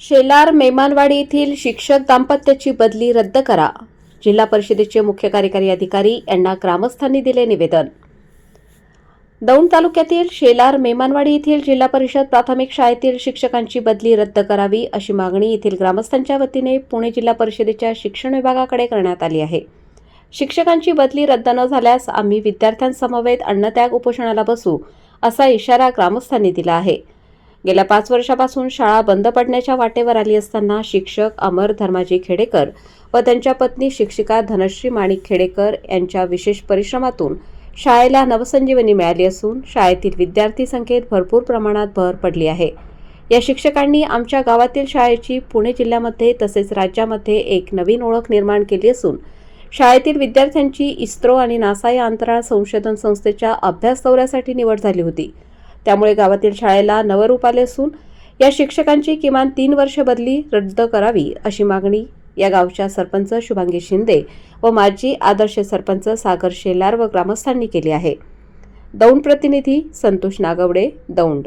शेलार मेमानवाडी येथील शिक्षक दाम्पत्याची बदली रद्द करा. जिल्हा परिषदेचे मुख्य कार्यकारी अधिकारी यांना ग्रामस्थांनी दिले निवेदन. दौंड तालुक्यातील शेलार मेमानवाडी येथील जिल्हा परिषद प्राथमिक शाळेतील शिक्षकांची बदली रद्द करावी अशी मागणी येथील ग्रामस्थांच्या वतीने पुणे जिल्हा परिषदेच्या शिक्षण विभागाकडे करण्यात आली आहे. शिक्षकांची बदली रद्द न झाल्यास आम्ही विद्यार्थ्यांसमवेत अन्नत्याग उपोषणाला बसू असा इशारा ग्रामस्थांनी दिला आहे. गेल्या पाच वर्षापासून शाळा बंद पडण्याच्या वाटेवर आली असताना शिक्षक अमर धर्माजी खेडेकर व त्यांच्या पत्नी शिक्षिका धनश्री माणिक खेडेकर यांच्या विशेष परिश्रमातून शाळेला नवसंजीवनी मिळाली असून शाळेतील विद्यार्थी संख्येत भरपूर प्रमाणात भर पडली आहे. या शिक्षकांनी आमच्या गावातील शाळेची पुणे जिल्ह्यामध्ये तसेच राज्यामध्ये एक नवीन ओळख निर्माण केली असून शाळेतील विद्यार्थ्यांची इस्रो आणि नासा या अंतराळ संशोधन संस्थेच्या अभ्यास दौऱ्यासाठी निवड झाली होती. त्यामुळे गावातील शाळेला नवरूप आले असून या शिक्षकांची किमान तीन वर्ष बदली रद्द करावी अशी मागणी या गावच्या सरपंच शुभांगी शिंदे व माजी आदर्श सरपंच सागर शेलार व ग्रामस्थांनी केली आहे. दौंड प्रतिनिधी संतोष नागवडे दौंड.